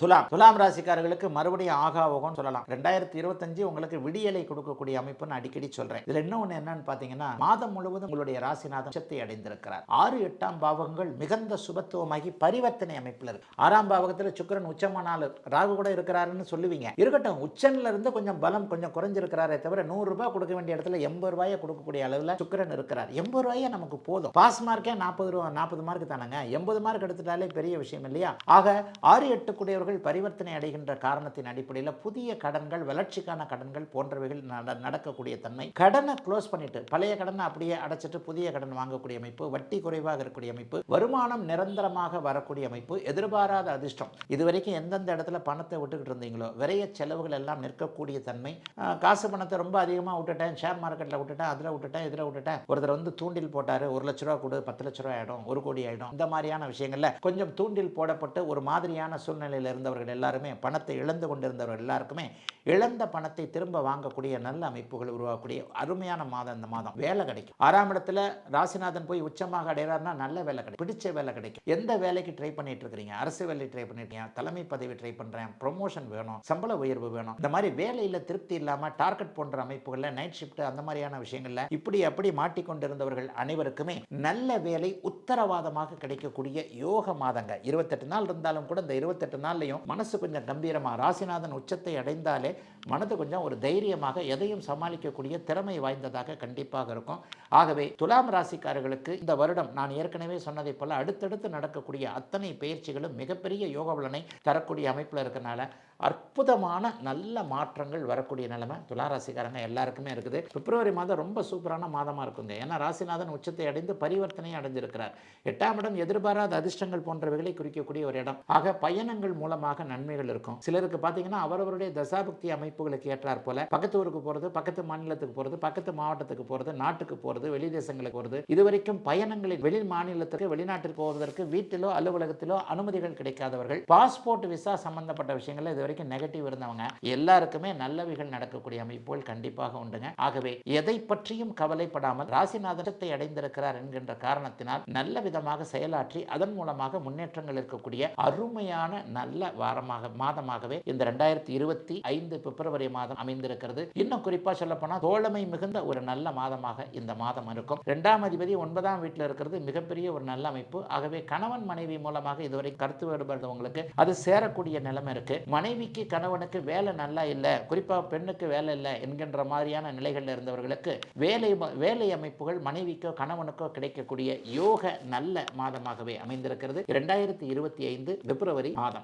துலாம். துலாம் ராசிக்காரர்களுக்கு மறுபடியும் ஆகா ஓகோன்னு சொல்லலாம். ரெண்டாயிரத்தி இருபத்தஞ்சு உங்களுக்கு விடியலை கொடுக்கக்கூடிய அமைப்புன்னு அடிக்கடி சொல்றேன். இதுல இன்னொன்னு என்னன்னு பாத்தீங்கன்னா மாதம் முழுவதும் உங்களுடைய ராசிநாதம் உச்சத்தை அடைந்திருக்கிறார். ஆறு எட்டாம் பாவகங்கள் மிகுந்த சுபத்துவமாகி பரிவர்த்தனை அமைப்பில் இருக்கு. ஆறாம் பாவகத்துல சுக்கிரன் உச்சமானாலும் ராகு கூட இருக்கிறாருன்னு சொல்லுவீங்க. இருக்கட்டும் உச்சன்ல இருந்து கொஞ்சம் பலம் கொஞ்சம் குறைஞ்சிருக்கிறாரே தவிர நூறு ரூபாய் கொடுக்க வேண்டிய இடத்துல எண்பது ரூபாயை கொடுக்கக்கூடிய அளவில் சுக்கரன் இருக்கிறார். எண்பது ரூபாயே நமக்கு போதும். பாஸ் மார்க்கே நாற்பது ரூபா நாற்பது மார்க் தானங்க. எண்பது மார்க் எடுத்துட்டாலே பெரிய விஷயம் இல்லையா? ஆக ஆறு எட்டு அவர்கள் பரிவர்த்தனை அடைகின்ற காரணத்தின் அடிப்படையில் புதிய கடன்கள் வளர்ச்சிக்கான கடன்கள் போன்றவைகள் நட- நடக்கக்கூடிய தன்மை. கடனை க்ளோஸ் பண்ணிட்டு பழைய கடனை அப்படியே அடைச்சிட்டு புதிய கடன் வாங்கக்கூடிய அமைப்பு வட்டி குறைவாக இருக்கக்கூடிய அமைப்பு வருமானம் நிரந்தரமாக வரக்கூடிய அமைப்பு எதிர்பாராத அதிர்ஷ்டம். இதுவரைக்கும் எந்தெந்த இடத்துல பணத்தை விட்டுக்கிட்டு இருந்தீங்களோ விரைய செலவுகள் எல்லாம் நிற்கக்கூடிய தன்மை. காசு பணத்தை ரொம்ப அதிகமாக விட்டுட்டேன் ஷேர் மார்க்கெட்டில் விட்டுட்டேன் அதில் விட்டுட்டேன் இதில் விட்டுட்டேன். ஒருத்தர் வந்து தூண்டில் போட்டார் ஒரு லட்ச ரூபா கொடு பத்து லட்ச ரூபா ஆகிடும் ஒரு கோடி ஆகிடும் இந்த மாதிரியான விஷயங்களில் கொஞ்சம் தூண்டில் போடப்பட்டு ஒரு மாதிரியான சூழ்நிலையில் இருந்தவர்கள் எல்லாருமே பணத்தை இழந்து கொண்டிருந்தவர்கள் எல்லாருக்குமே இழந்த பணத்தை திரும்ப வாங்கக்கூடிய நல்ல அமைப்புகள் உருவாக்கக்கூடிய அருமையான மாதம் இந்த மாதம். வேலை கிடைக்கும். ஆறாம் இடத்துல ராசிநாதன் போய் உச்சமாக அடைகிறார்னா நல்ல வேலை கிடைக்கும். பிடிச்ச வேலை கிடைக்கும். எந்த வேலைக்கு ட்ரை பண்ணிட்டு இருக்கிறீங்க அரசு வேலை ட்ரை பண்ணிருக்கீங்க தலைமை பதவி ட்ரை பண்றேன். ப்ரொமோஷன் வேணும். சம்பள உயர்வு வேணும். இந்த மாதிரி வேலையில திருப்தி இல்லாமல் டார்கெட் போன்ற அமைப்புகளில் நைட் ஷிஃப்ட் அந்த மாதிரியான விஷயங்களில் இப்படி அப்படி மாட்டிக்கொண்டிருந்தவர்கள் அனைவருக்குமே நல்ல வேலை உத்தரவாதமாக கிடைக்கக்கூடிய யோக மாதங்க. இருபத்தெட்டு நாள் இருந்தாலும் கூட இந்த இருபத்தெட்டு நாள்லையும் மனசு கொஞ்சம் கம்பீரமாக ராசிநாதன் உச்சத்தை அடைந்தாலே மனது கொஞ்சம் ஒரு தைரியமாக எதையும் சமாளிக்கக்கூடிய திறமை வாய்ந்ததாக கண்டிப்பாக இருக்கும். ஆகவே துலாம் ராசிக்காரர்களுக்கு இந்த வருடம் நான் ஏற்கனவே சொன்னதை போல அடுத்தடுத்து நடக்கக்கூடிய அத்தனை பயிற்சிகளும் மிகப்பெரிய யோக பலனை தரக்கூடிய அமைப்பில் இருக்கனால அற்புதமான நல்ல மாற்றங்கள் வரக்கூடிய நிலைமை துலா ராசிக்காரங்க எல்லாருக்குமே இருக்குது. பிப்ரவரி மாதம் ரொம்ப சூப்பரான மாதமாக இருக்குங்க. ஏன்னா ராசிநாதன் உச்சத்தை அடைந்து பரிவர்த்தனையை அடைஞ்சிருக்கிறார். எட்டாம் இடம் எதிர்பாராத அதிர்ஷ்டங்கள் போன்றவைகளை குறிக்கக்கூடிய ஒரு இடம். ஆக பயணங்கள் மூலம் மூலமாக நன்மைகள் இருக்கும். சிலருக்கு பார்த்தீங்கன்னா அவரவருடைய தசாபக்தி அமைப்புகளுக்கு ஏற்றார் போல பக்கத்து ஊருக்கு போகிறது பக்கத்து மாநிலத்துக்கு போகிறது பக்கத்து மாவட்டத்துக்கு போகிறது நாட்டுக்கு போகிறது வெளி தேசங்களுக்கு போகிறது இதுவரைக்கும் பயணங்களில் வெளி மாநிலத்துக்கு வெளிநாட்டிற்கு போவதற்கு வீட்டிலோ அலுவலகத்திலோ அனுமதிகள் கிடைக்காதவர்கள் பாஸ்போர்ட் விசா சம்பந்தப்பட்ட விஷயங்கள் இது வரைக்கும் நெகட்டிவ் இருந்தவங்க எல்லாருக்குமே நல்லவைகள் நடக்கக்கூடிய அமைப்புகள் கண்டிப்பாக உண்டுங்க. ஆகவே எதை பற்றியும் கவலைப்படாமல் ராசிநாதனத்தை அடைந்திருக்கிறார் என்கின்ற காரணத்தினால் நல்ல விதமாக செயலாற்றி அதன் மூலமாக முன்னேற்றங்கள் இருக்கக்கூடிய அருமையான நல்ல வாரமாக மாதமாகவே இந்த ரெண்டாயிரத்தி இருபத்தி ஐந்து பிப்ரவரி மாதம் அமைந்திருக்கிறது. இன்னும் குறிப்பா சொல்ல போனா தோழமை மிகுந்த ஒரு நல்ல மாதமாக இந்த மாதம் இருக்கும். இரண்டாம் அதிபதி ஒன்பதாம் வீட்டில் இருக்கிறது மிகப்பெரிய ஒரு நல்ல அமைப்பு. ஆகவே கணவன் மனைவி மூலமாக இதுவரை கருத்து வேறுபடுறவங்களுக்கு அது சேரக்கூடிய நிலைமை இருக்கு. மனைவிக்கு கணவனுக்கு வேலை நல்லா இல்லை குறிப்பாக பெண்ணுக்கு வேலை இல்லை என்கின்ற மாதிரியான நிலைகளில் இருந்தவர்களுக்கு வேலை வேலை அமைப்புகள் மனைவிக்கோ கணவனுக்கோ கிடைக்கக்கூடிய யோக நல்ல மாதமாகவே அமைந்திருக்கிறது. இரண்டாயிரத்தி இருபத்தி ஐந்து பிப்ரவரி மாதம்.